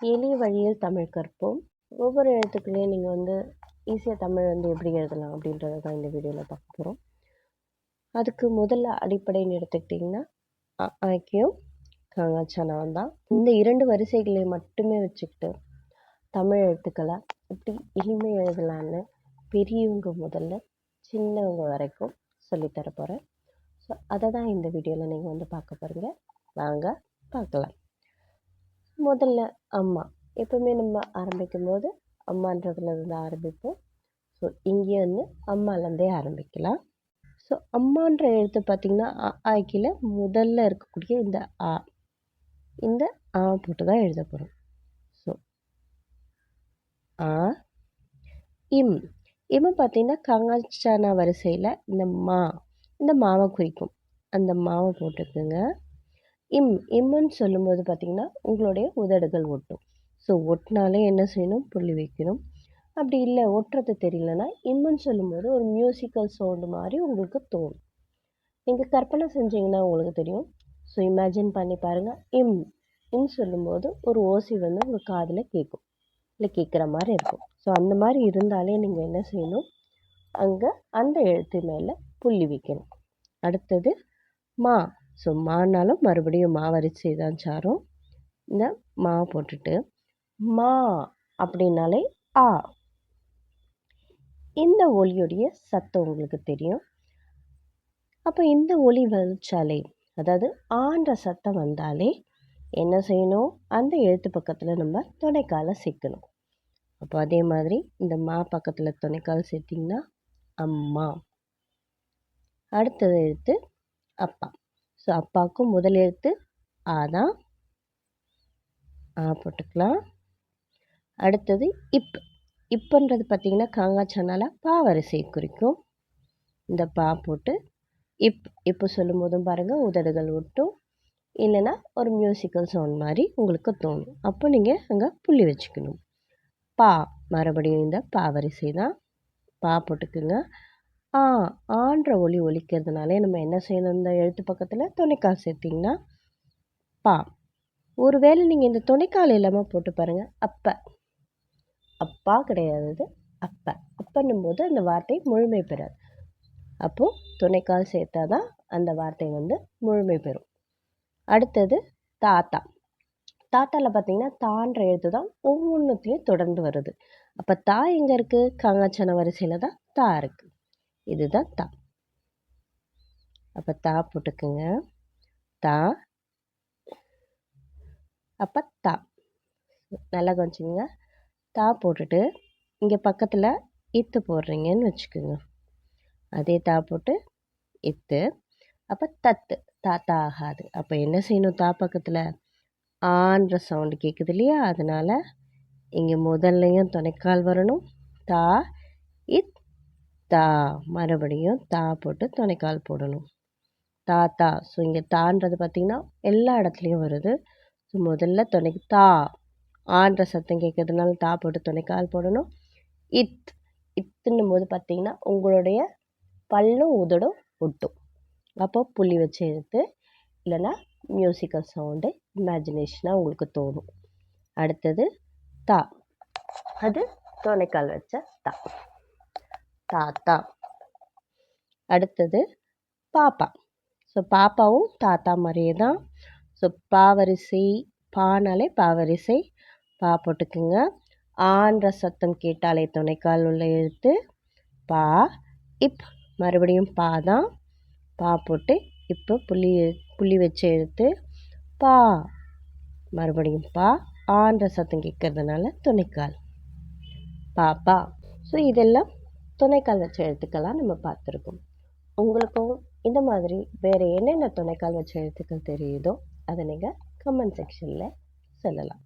எளிய வழியில் தமிழ் கற்போம். ஒவ்வொரு எழுத்துக்களையும் நீங்கள் வந்து ஈஸியாக தமிழ் வந்து எப்படி எழுதலாம் அப்படின்றத தான் இந்த வீடியோவில் பார்க்க போகிறோம் அதுக்கு முதல்ல அடிப்படைன்னு எடுத்துக்கிட்டிங்கன்னா அ ஆக்கியும் தான் இந்த இரண்டு வரிசைகளை மட்டுமே வச்சுக்கிட்டு தமிழ் எழுத்துக்களை எப்படி எளிமை எழுதலான்னு பெரியவங்க முதல்ல சின்னவங்க வரைக்கும் சொல்லித்தர போகிறேன் ஸோ அதை தான் இந்த வீடியோவில் நீங்கள் வந்து பார்க்க போகிறீங்க வாங்க பார்க்கலாம். முதல்ல அம்மா. எப்பவுமே நம்ம ஆரம்பிக்கும் போது அம்மான்றதுல இருந்து ஆரம்பிப்போம். ஸோ இங்கே வந்து அம்மாலேருந்தே ஆரம்பிக்கலாம். ஸோ அம்மான்ற எழுத்து பார்த்திங்கன்னா அ ஆக்கியில் முதல்ல இருக்கக்கூடிய இந்த ஆ இந்த ஆ போட்டு தான் எழுத போகிறோம் ஸோ ஆ இம். இம் பார்த்திங்கன்னா கங்காச்சானா வரிசையில் இந்த மா இந்த மாவை குறிக்கும். அந்த மாவை போட்டுக்குங்க. இம் இம்முன்னு சொல்லும்போது பார்த்திங்கன்னா உங்களுடைய உதடுகள் ஒட்டும். ஸோ ஒட்டினாலே என்ன செய்யணும்? புள்ளி வைக்கணும். அப்படி இல்லை ஒட்டுறது தெரியலனா இம்முன்னு சொல்லும்போது ஒரு மியூசிக்கல் சவுண்டு மாதிரி உங்களுக்கு தோணும். நீங்கள் கற்பனை செஞ்சீங்கன்னா உங்களுக்கு தெரியும். ஸோ இமேஜின் பண்ணி பாருங்கள் இம் இம் சொல்லும்போது ஒரு ஓசி வந்து உங்கள் காதில் கேட்கும் இல்லை கேட்குற மாதிரி இருக்கும். ஸோ அந்த மாதிரி இருந்தாலே நீங்கள் என்ன செய்யணும்? அங்கே அந்த எழுத்து மேலே புள்ளி வைக்கணும். அடுத்தது மா. ஸோ மானாலும் மறுபடியும் மாவரிசை தான் சாரும். இந்த மா போட்டுட்டு மா அப்படின்னாலே ஆ. இந்த ஒலியுடைய சத்தம் உங்களுக்கு தெரியும். அப்போ இந்த ஒலி வலிச்சாலே அதாவது ஆன்ற சத்தம் வந்தாலே என்ன செய்யணும்? அந்த எழுத்து பக்கத்தில் நம்ம துணைக்காலை சேர்க்கணும். அப்போ அதே மாதிரி இந்த மா பக்கத்தில் துணைக்கால் சேர்த்திங்கன்னா அம்மா. அடுத்தது எழுத்து அப்பா. ஸோ அப்பாவுக்கும் முதல் எழுத்து ஆ தான். ஆ போட்டுக்கலாம். அடுத்தது இப். இப்பன்றது பார்த்திங்கன்னா காங்காச்சானால பா வரிசையை குறிக்கும். இந்த பா போட்டு இப். இப்போ சொல்லும் போதும் பாருங்கள் உதடுகள் ஒட்டும். இல்லைன்னா ஒரு மியூசிக்கல் சவுண்ட் மாதிரி உங்களுக்கு தோணும். அப்போ நீங்கள் அங்கே புள்ளி வச்சுக்கணும். பா. மறுபடியும் இந்த பா வரிசை தான். பா போட்டுக்குங்க. ஆ ஆன்ற ஒலி ஒலிக்கிறதுனாலே நம்ம என்ன செய்யணும்? இந்த எழுத்து பக்கத்தில் துணைக்கால் சேர்த்திங்கன்னா பா. ஒரு வேளை நீங்கள் இந்த துணைக்கால் இல்லாமல் போட்டு பாருங்கள் அப்போ. அப்பா கிடையாது அப்ப அப்போ. அப்பன்னும் போது அந்த வார்த்தை முழுமை பெறாது. அப்போது துணைக்கால் சேர்த்தா தான் அந்த வார்த்தை வந்து முழுமை பெறும். அடுத்தது தாத்தா. தாத்தாவில் பார்த்தீங்கன்னா தான்ற எழுத்து தான் ஒவ்வொன்றுத்துலேயும் தொடர்ந்து வருது. அப்போ தா எங்கே இருக்குது காங்காச்சன வரிசையில் தான் தா இருக்குது இதுதான் தா. அப்போ தா போட்டுக்குங்க. தா. அப்போ தா. நல்லா கொஞ்சிங்க தா போட்டுட்டு இங்கே பக்கத்தில் இத்து போடுறீங்கன்னு வச்சுக்கோங்க. அதே தா போட்டு இத்து. அப்போ தத்து. தாத்தா ஆகாது. அப்போ என்ன செய்யணும் தா பக்கத்தில்? ஆன்ற சவுண்டு கேட்குது இல்லையா? அதனால் இங்கே முதல்லையும் துணைக்கால் வரணும். தா தா மறுபடியும் தா போட்டு துணைக்கால் போடணும். தாத்தா ஸோ இங்கே தான்றது பார்த்திங்கன்னா எல்லா இடத்துலையும் வருது. ஸோ முதல்ல துணைக்கு தா ஆன்ற சத்தம் கேட்கறதுனால தா போட்டு துணைக்கால் போடணும். இத் இத்துன்னும் போது பார்த்திங்கன்னா உங்களுடைய பல்லும் உதடும் ஒட்டும். அப்போ புள்ளி வச்சு எடுத்து இல்லைன்னா மியூசிக்கல் சவுண்டு இமேஜினேஷனாக உங்களுக்கு தோணும். அடுத்தது தா. அது துணைக்கால் வச்ச தா. தாத்தா. அடுத்தது பாப்பா. ஸோ பாப்பாவும் தாத்தா மாதிரியே தான். ஸோ பாவரிசை பானாலே பாவரிசை. பா போட்டுக்குங்க. ஆன்ற சத்தம் கேட்டாலே துணைக்கால் உள்ள எழுத்து பா இப். மறுபடியும் பா தான். பா போட்டு இப்போ புள்ளி புள்ளி வச்ச எழுத்து பா. மறுபடியும் பா. ஆன்ற சத்தம் கேட்கறதுனால துணைக்கால். பாப்பா. ஸோ இதெல்லாம் துணைக்கால் வச்ச எழுத்துக்களாக நம்ம பார்த்துருக்கோம் உங்களுக்கும் இந்த மாதிரி வேறு என்னென்ன துணைக்கால் வச்ச எழுத்துக்கள் தெரியுதோ அதை நீங்கள் கமெண்ட் செக்ஷனில் சொல்லலாம்.